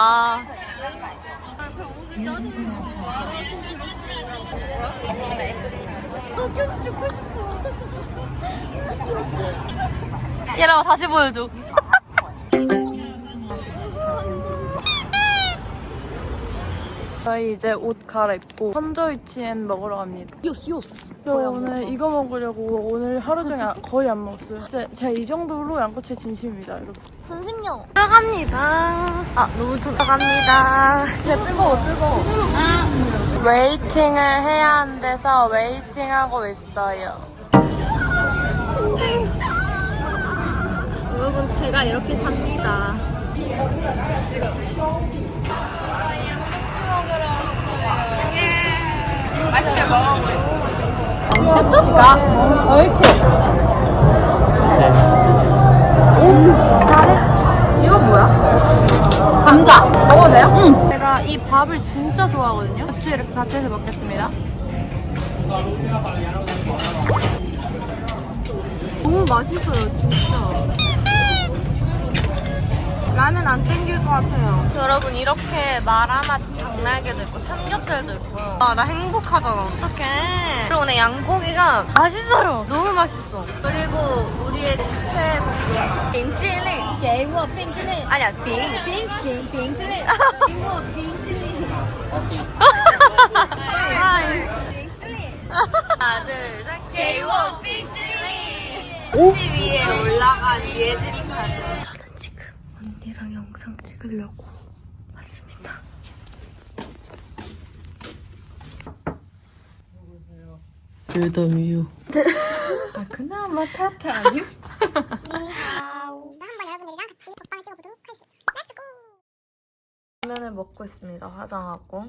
마. 얘랑아 다시 보여줘. 저희 이제 옷 갈아입고 선저위치엔 먹으러 갑니다. 요스 요스. 저 오늘 이거 먹으려고 오늘 하루 종일 거의 안 먹었어요. 진짜 제가 이 정도로 양꼬치 진심입니다, 여러분. 선생님 들어갑니다. 아 너무 들어갑니다. 진짜 뜨거워, 뜨거워. 웨이팅을 해야 한대서 웨이팅하고 있어요. 여러분 제가 이렇게 삽니다. 제가 이 밥을 진짜 좋아하거든요. 같이 이렇게 같이 해서 먹겠습니다. 너무 맛있어요 진짜. 라면 안 땡길 것 같아요. 여러분 이렇게 마라맛 닭날개도 있고 삼겹살도 있고 아 나 행복하잖아 어떡해 그리고 오늘 양고기가 맛있어요 너무 맛있어 그리고 우리의 최애 볶음 빙찔리 给我冰淇淋， 아니야 빙 冰冰冰淇淋，给我冰淇淋， 하이 冰淇淋， 하나 둘셋 给我冰淇淋。 치 위에 올라간 예진이 가수 저는 지금 언니랑 영상 찍으려고 아 그나마 타타 아니요? 라면을 먹고 있습니다. 화장하고.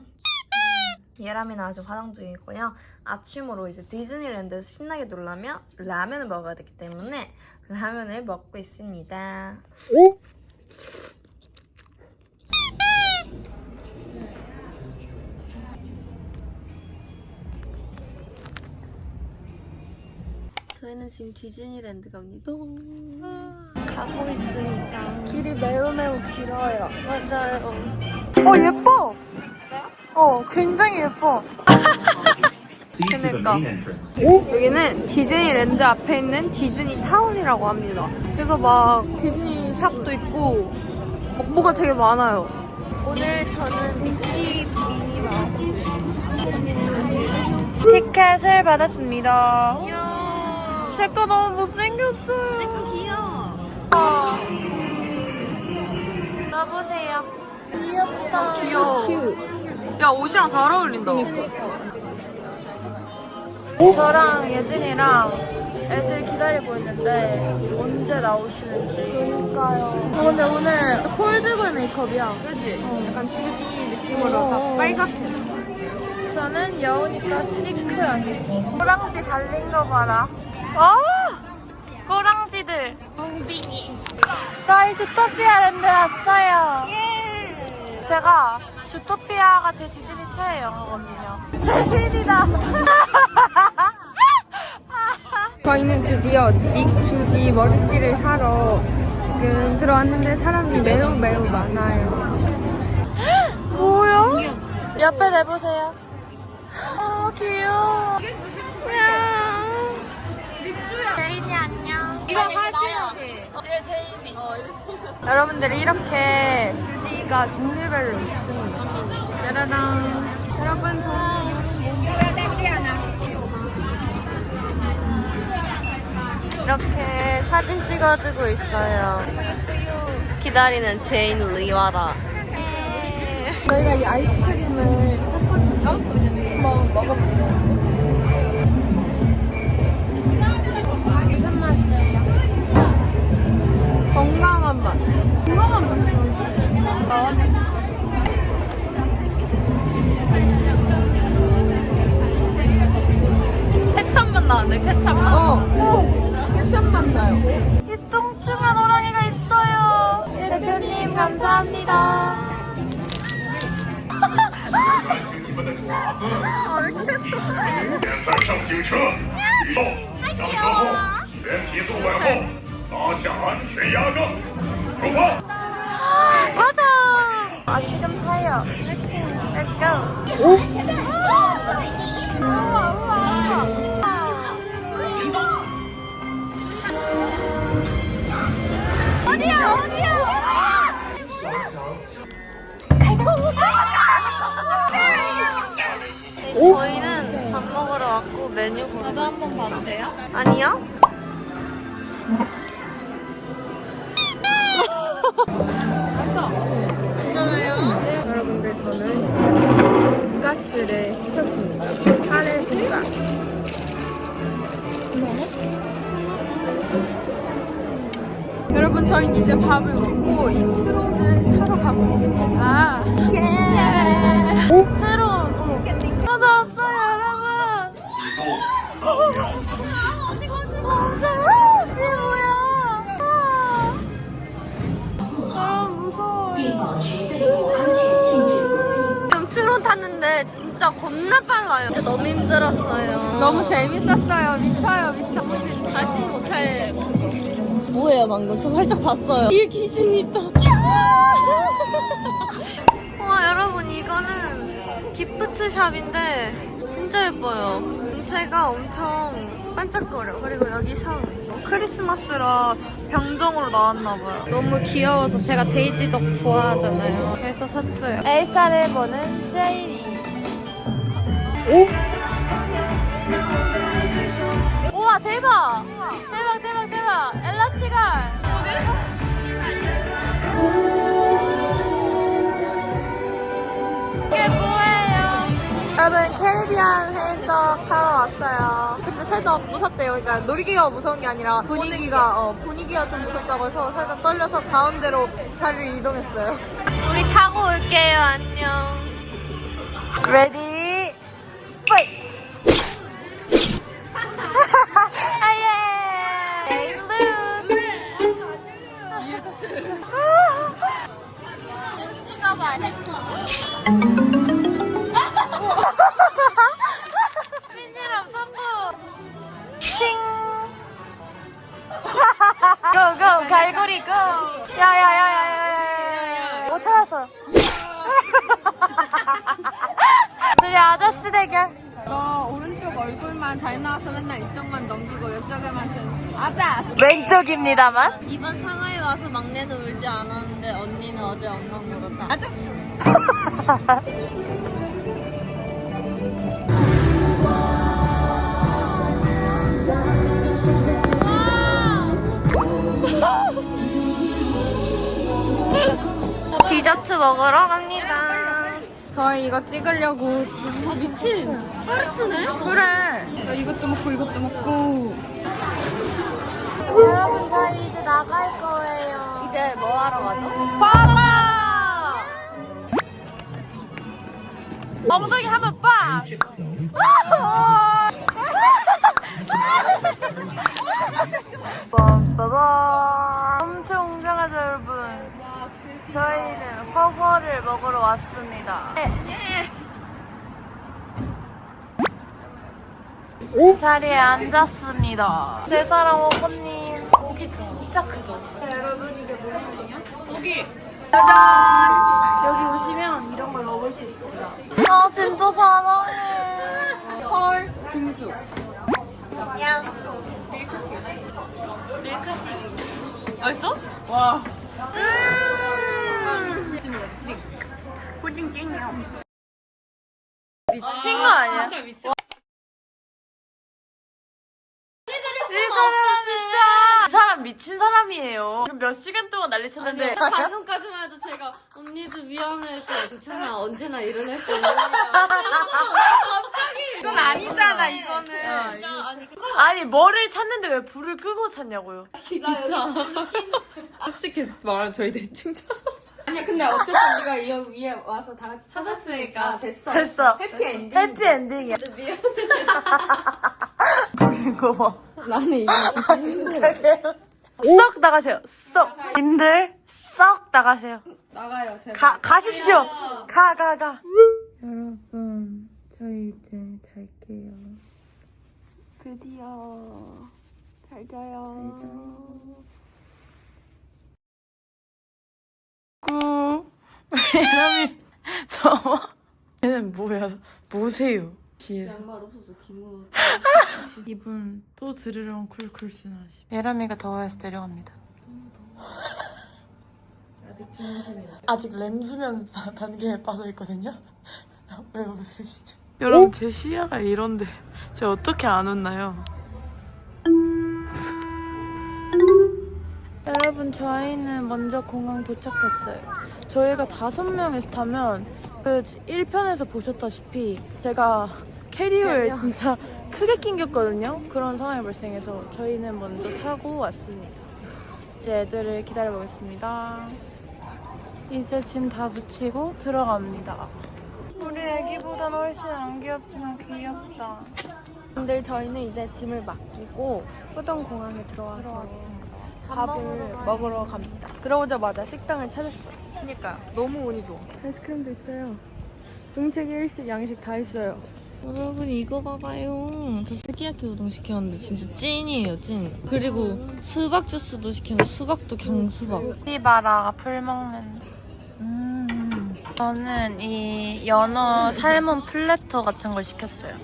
예람이는 아직 화장 중이고요. 아침으로 이제 디즈니랜드에서 신나게 놀려면 라면을 먹어야 되기 때문에 라면을 먹고 있습니다. 저희는 지금 디즈니랜드 갑니다. 가고 있습니다. 길이 매우 매우 길어요. 맞아요. 어, 예뻐! 어, 굉장히 예뻐. 그러니까 여기는 디즈니랜드 앞에 있는 디즈니 타운이라고 합니다. 그래서 막 디즈니 샵도 있고 막 뭐가 되게 많아요. 오늘 저는 미키 미니 마우스. 티켓을 받았습니다. 제거 너무 못생겼어요. 내거 귀여워. 아. 나보세요. 귀엽다. 귀여워. 야 옷이랑 잘 어울린다. 저랑 예진이랑 애들 기다리고 있는데 언제 나오시는지. 그러니까요. 아, 근데 오늘 콜드볼 메이크업이야. 그지? 약간 주디 느낌으로 어. 다 빨갛게. 저는 여우니까 시크 아니고. 꼬랑지 달린 거 봐라. 아! 꼬랑지들. 뭉빙이. 저희 주토피아 랜드 왔어요. 예. 제가 주토피아가 제 디즈니 최애 영화거든요. 제인이다. 저희는 드디어 닉 주디 머리띠를 사러 지금 들어왔는데 사람이 매우 매우 많아요. 뭐야? 옆에 내보세요. 아 귀여워. 야. 제인이 안녕. 이거 하지하게. 얘 제인이. 여러분들이 이렇게 주디가 종류별로 있습니다. 짜라랑. 여러분 저 이렇게 사진 찍어주고 있어요. 기다리는 제인 리와다. 저희가 이 아이스크림을 샀거든요. 한번 먹어보세요. 맛. 건강한 맛이요. 케찹 맛 나는데 케찹 맛. 어. 케찹 맛 나요. 이 뚱뚱한 호랑이가 있어요. 대표님 감사합니다. 再上警车，启动，上车后全体坐稳后， 아시안 최야금 조사! 가자! 아 지금 타요 Let's go. Let's go. 오? 우와 우와 어디야 어디야? 어? 저희는 밥 먹으러 왔고 메뉴 보고 나도 한번 봐도 돼요? 아니요? 저는 돈가스를 시켰습니다. 카레 돈가스. 여러분 저희는 이제 밥을 먹고 이 트론을 타러 가고 있습니다. 새로운 어머 찾아왔어요 여러분. 언니 건지? 뭐야 이게 뭐야? 아 무서워 지 금 트론 탔는데 진짜 겁나 빨라요. 너무 힘들었어요. 너무 재밌었어요. 미쳐요, 미쳐. 가지 못할 그거 뭐예요 방금? 저 살짝 봤어요. 뒤에 귀신이 있다. 와 여러분 이거는 기프트샵인데 진짜 예뻐요. 전체가 엄청 반짝거려 그리고 여기 상 크리스마스라 병정으로 나왔나봐요 너무 귀여워서 제가 데이지 덕 좋아하잖아요. 그래서 샀어요. 엘사를 보는 제이리 오? 우와 대박 대박 대박 대박 엘라스티갈 이게 뭐예요? 여러분 캐리비안 해적 타러 왔어요. 살짝 무섭대요. 그러니까 놀이기가 무서운 게 아니라 분위기가 어, 분위기가 좀 무섭다고 해서 살짝 떨려서 가운데로 자리를 이동했어요. 우리 타고 올게요. 안녕. 레디 파이트 못 찾았어 둘이 아저씨 대결 너 오른쪽 얼굴만 잘 나와서 맨날 이쪽만 넘기고 이쪽에만 쓰. 아자. 왼쪽입니다만 이번 상하이 와서 막내는 울지 않았는데 언니는 어제 엉망 울었다 아저씨 디저트 먹으러 갑니다. 저희 이거 찍으려고 지금. 아 미친 하르트네? 그래. 저 이것도 먹고 이것도 먹고. 여러분 저희 이제 나갈 거예요. 이제 뭐 하러 가죠? 빠가! 엉덩이 하면 빵! 빠바바 엄청 웅장하죠 여러분 저희 는 허허를 먹으러 왔습니다 자리에 앉았습니다 내 사랑 오버님 고기 진짜 크죠? 여기 오시면 이런 걸 먹을 수 있습니다. 아 진짜 사랑해. 헐 빙수. 밀크티. 맛있어? 와. 미친 거 아니야? 이 사람 진짜 이 사람 미친 사람이에요. 지금 몇 시간 동안 난리 쳤는데 방금까지만 해도 제가 언니도 미안해. 괜찮아. 언제나 일어날 수 있는 일이야. 이건 아니잖아 이거는. 아니 아니 뭐를 찾는데 왜 불을 끄고 찾냐고요? 솔직히 말하면 저희 대충 찾았어. 아니야 근데 어쨌든 우리가 여기 위에 와서 다 같이 찾았으니까 됐어. 됐어. 해피 엔딩. 해피 엔딩이야. 거 봐. 나는 이거 진짜 개요. 썩 나가세요. 썩. 님들 썩 나가세요. 나가요 제발. 가 가십시오. 가 가 가. 여러분 저희 이제 잘게요. 드디어 잘 자요. 굿. 예람이 더워. 얘는 뭐야? 뭐세요? 뒤에서. 양말 없어서 기분. 이분 또 들으려면 쿨쿨스나 하시. 예람이가 더워해서 내려갑니다. 아직 주무시네요. 아직 램 수면 단계에 빠져 있거든요. 왜 웃으시죠? 여러분 제 시야가 이런데 저 어떻게 안 웃나요? 여러분 저희는 먼저 공항 도착했어요. 저희가 다섯 명이서 타면 그 1편에서 보셨다시피 제가 캐리어에 진짜 크게 낑겼거든요. 그런 상황이 발생해서 저희는 먼저 타고 왔습니다. 이제 애들을 기다려보겠습니다. 이제 짐 다 붙이고 들어갑니다. 우리 애기보단 훨씬 안 귀엽지만 귀엽다. 근데 저희는 이제 짐을 맡기고 후동 공항에 들어와서 밥을 먹으러 갑니다. 들어오자마자 식당을 찾았어요. 그니까요. 너무 운이 좋아. 아이스크림도 있어요. 중식, 일식, 양식 다 있어요. 여러분 이거 봐봐요. 저 스키야키 우동 시켰는데 진짜 찐이에요 찐. 그리고 수박 주스도 시켰는데 수박도 그냥 수박. 이 봐라 풀 먹는다. 음. 저는 이 연어 살몬 플래터 같은 걸 시켰어요.